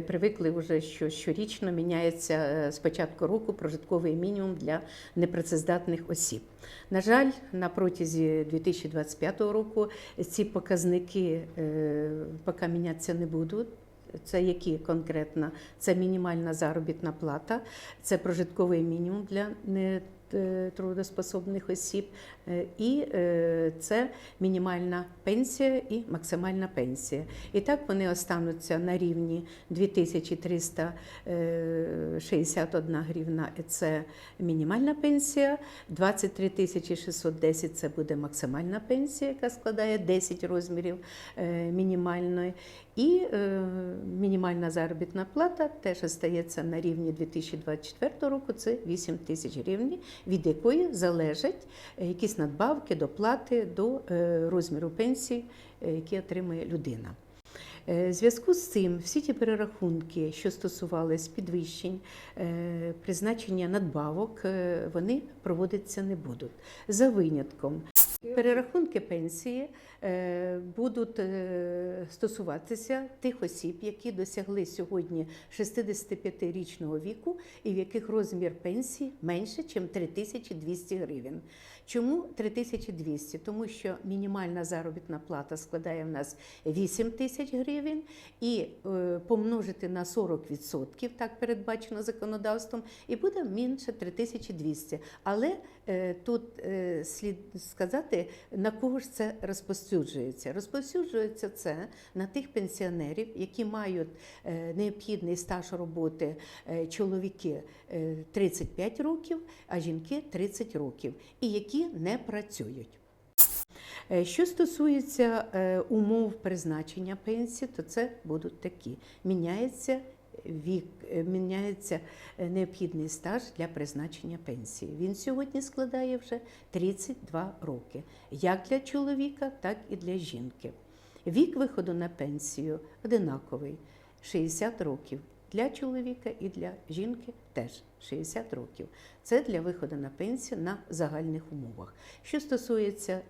привикли вже, що щорічно міняється е, з початку року прожитковий мінімум для непрацездатних осіб. На жаль, на протязі 2025 року ці показники е, поки мінятися не будуть. Це які конкретно? Це мінімальна заробітна плата, це прожитковий мінімум для нетрудоспособних осіб, е, і е, це мінімальна пенсія і максимальна пенсія. І так вони остануться на рівні 2361 гривна – це мінімальна пенсія, 23 610 – це буде максимальна пенсія, яка складає 10 розмірів е, мінімальної. І е, мінімальна заробітна плата теж остається на рівні 2024 року, це 8 тисяч гривень, від якої залежать е, якісь надбавки, доплати до е, розміру пенсії, е, які отримує людина. Зв'язку з цим всі ті перерахунки, що стосувались підвищень, призначення надбавок, вони проводитися не будуть. За винятком Перерахунки пенсії е, будуть е, стосуватися тих осіб, які досягли сьогодні 65-річного віку і в яких розмір пенсії менше, ніж 3200 гривень. Чому 3200? Тому що мінімальна заробітна плата складає в нас 8 тисяч гривень, і е, помножити на 40%, так передбачено законодавством, і буде менше 3200. Але тут слід сказати, на кого ж це розповсюджується. Розповсюджується це на тих пенсіонерів, які мають е, необхідний стаж роботи е, чоловіки е, 35 років, а жінки 30 років, і які не працюють. Е, Що стосується е, умов призначення пенсії, то це будуть такі: міняється вік, е, міняється е, необхідний стаж для призначення пенсії. Він сьогодні складає вже 32 роки, як для чоловіка, так і для жінки. Вік виходу на пенсію одинаковий 60 років. Для чоловіка і для жінки теж 60 років. Це для виходу на пенсію на загальних умовах. Що стосується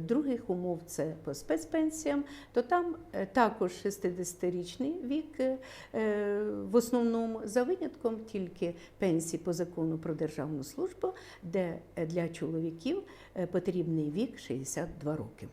других умов, це по спецпенсіям, то там е, також 60-річний вік е, е, в основному за винятком тільки пенсії по закону про державну службу, де е, для чоловіків е, потрібний вік 62 роки.